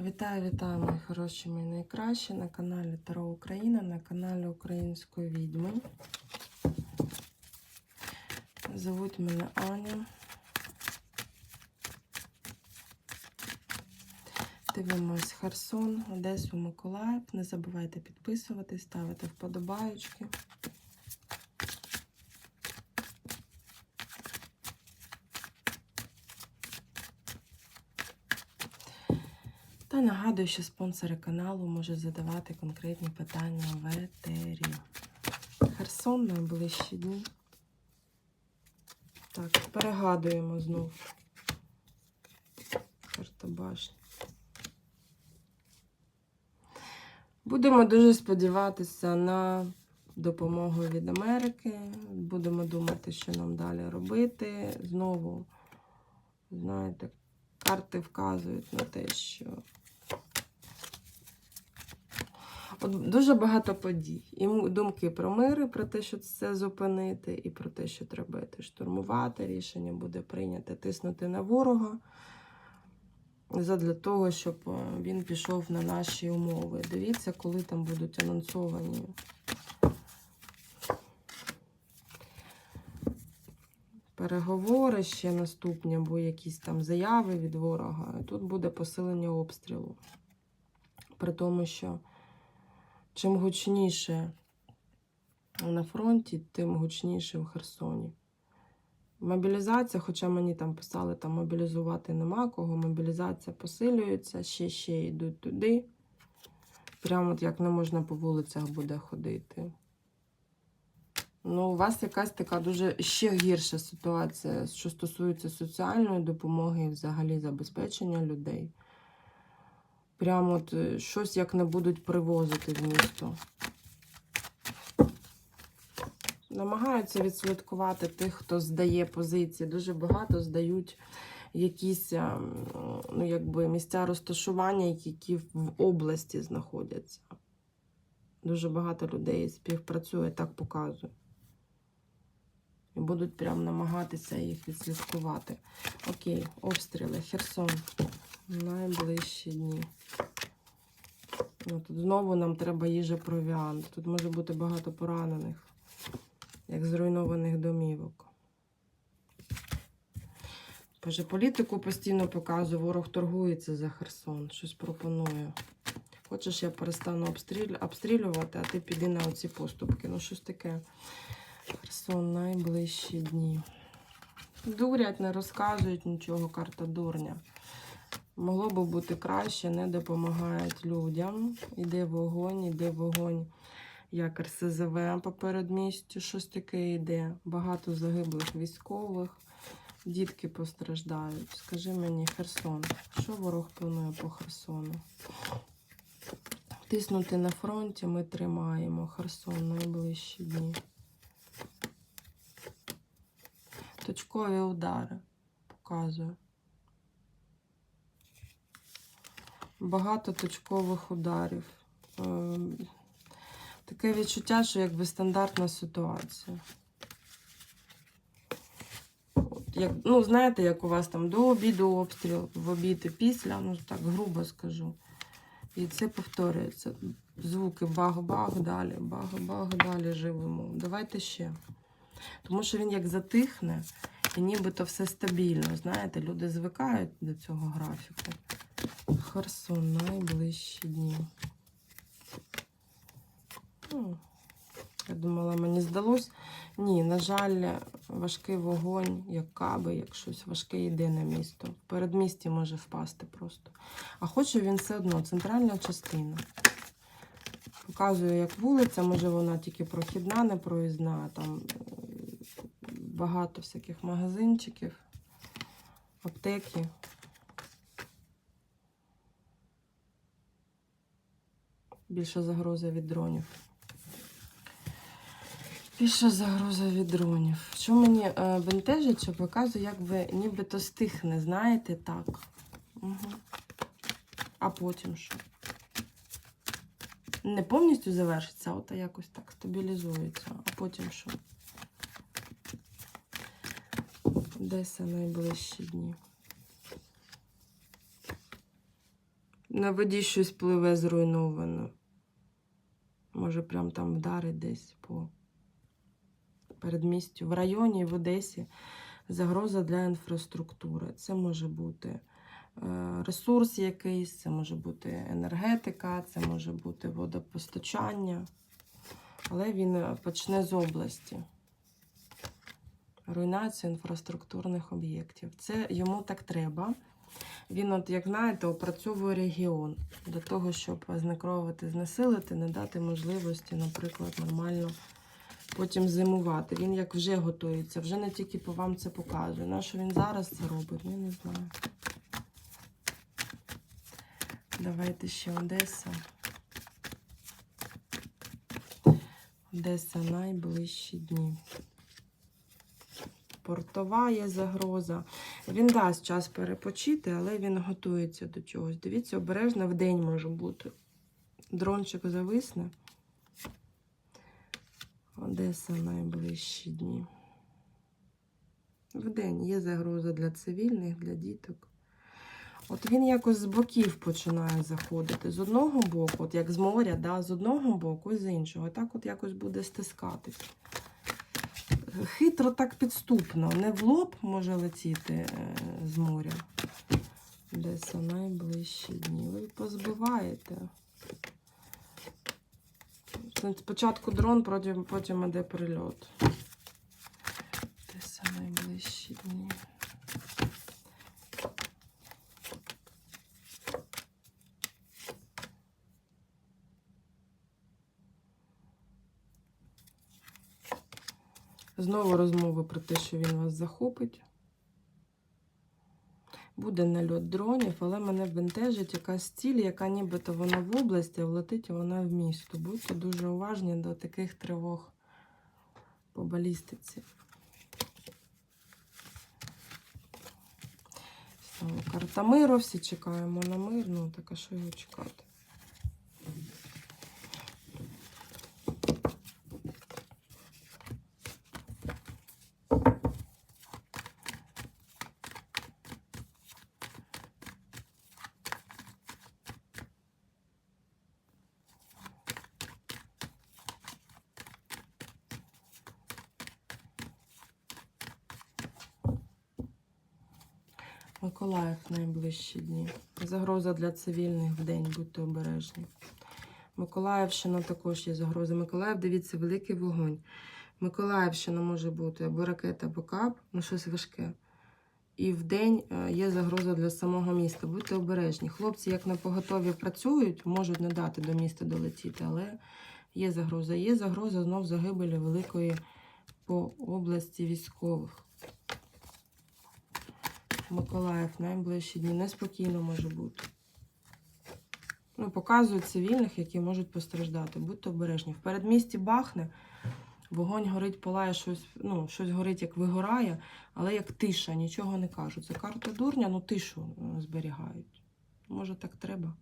Вітаю, вітаю, мої хороші, мої найкращі на каналі Таро Україна, на каналі Української відьми. Зовуть мене Аня. Дивимось Херсон, Одесу, Миколаїв. Не забувайте підписуватись, ставити вподобаючки. Та нагадую, що спонсори каналу можуть задавати конкретні питання в етері. Херсон найближчі дні. Так, перегадуємо знов. Карта башні. Будемо дуже сподіватися на допомогу від Америки. Будемо думати, що нам далі робити. Знову, знаєте, карти вказують на те, що От дуже багато подій. І думки про мир, про те, що це зупинити, і про те, що треба йти штурмувати. Рішення буде прийняте тиснути на ворога задля того, щоб е, він пішов на наші умови. Дивіться, коли там будуть анонсовані. Переговори ще наступні, або якісь там заяви від ворога. Тут буде посилення обстрілу. При тому, що чим гучніше на фронті, тим гучніше в Херсоні. Мобілізація, хоча мені там писали, там мобілізувати нема кого, мобілізація посилюється, ще ще йдуть туди. Прямо от як не можна по вулицях буде ходити. Ну, у вас якась така дуже ще гірша ситуація, що стосується соціальної допомоги і взагалі забезпечення людей. Прямо от е, щось як не будуть привозити в місто. Намагаються відслідкувати тих, хто здає позиції. Дуже багато здають якісь м, ну, якби місця розташування, які в області знаходяться. Дуже багато людей співпрацює, так показує. І будуть прям намагатися їх відслідкувати. Окей, обстріли. Херсон. Найближчі дні. Тут знову нам треба їжа провіант. Тут може бути багато поранених, як зруйнованих домівок. Боже, політику постійно показую, ворог торгується за Херсон, щось пропонує. Хочеш, я перестану обстрілювати, а ти піди на оці поступки. Ну, щось таке. Херсон найближчі дні. Дурять, не розказують нічого, карта дурня. Могло би бути краще, не допомагають людям. Іде вогонь, іде вогонь, як РСЗВ по передмістю, щось таке йде. Багато загиблих військових, дітки постраждають. Скажи мені, Херсон, що ворог планує по Херсону? Тиснути на фронті ми тримаємо Херсон найближчі дні. Точкові удари показую. Багато точкових ударів. Ем, Таке відчуття, що якби стандартна ситуація. Як, ну, знаєте, як у вас там до обіду обстріл, в обід і після, ну так грубо скажу. І це повторюється. Звуки баг-баг, далі, баг-баг, далі живемо. Давайте ще. Тому що він як затихне, і нібито все стабільно. Знаєте, люди звикають до цього графіку. Херсон найближчі дні. Ну, Я думала, мені здалось. Ні, на жаль, важкий вогонь, як каби, як щось важке йде на місто. В передмісті може впасти просто. А хоче він все одно, центральна частина. Показує, як вулиця, може вона тільки прохідна, не проїзна. Там е, багато всяких магазинчиків, аптеки. Більша загроза від дронів. Більша загроза від дронів. Що мені е, бентежить, що показує, як би нібито стихне, знаєте, так. Угу. А потім що? Не повністю завершиться, а от якось так стабілізується. А потім що? Одеса найближчі дні. На воді щось пливе зруйновано. Може, прям там вдарить десь по передмістю. В районі, в Одесі загроза для інфраструктури. Це може бути е, ресурс якийсь, це може бути енергетика, це може бути водопостачання. Але він е, почне з області. Руйнація інфраструктурних об'єктів. Це йому так треба. Він, от, як знаєте, опрацьовує регіон для того, щоб знекровувати, знесилити, не дати можливості, наприклад, нормально потім зимувати. Він як вже готується, вже не тільки по вам це показує. На що він зараз це робить, я не знаю. Давайте ще Одеса. Одеса найближчі дні. Портова є загроза. Він дасть час перепочити, але він готується до чогось. Дивіться, обережно в день може бути. Дрончик зависне. Одеса найближчі дні. Вдень є загроза для цивільних, для діток. От він якось з боків починає заходити. З одного боку, от як з моря, да, з одного боку і з іншого. Так от якось буде стискатись. Хитро так підступно. Не в лоб може летіти е, з моря. Десь найближчі дні. Ви позбиваєте. Спочатку дрон, потім іде прильот. Десь найближчі дні. Знову розмови про те, що він вас захопить. Буде нальот дронів, але мене бентежить якась ціль, яка нібито вона в області, а влетить вона в місто. Будьте дуже уважні до таких тривог по балістиці. Карта миру, всі чекаємо на мир. Ну, так а що його чекати? Миколаїв найближчі дні. Загроза для цивільних в день, будьте обережні. Миколаївщина також є загроза. Миколаїв, дивіться, великий вогонь. Миколаївщина може бути або ракета, або кап, ну щось важке. І в день е, є загроза для самого міста. Будьте обережні. Хлопці, як на поготові працюють, можуть не дати до міста долетіти, але є загроза. Є загроза знов загибелі великої по області військових. Миколаїв найближчі дні неспокійно може бути. Ну, показують цивільних, які можуть постраждати. Будьте обережні. В передмісті бахне, вогонь горить, палає, щось, ну, щось горить, як вигорає, але як тиша, нічого не кажуть. Це карта дурня, ну тишу е, зберігають. Може, так треба.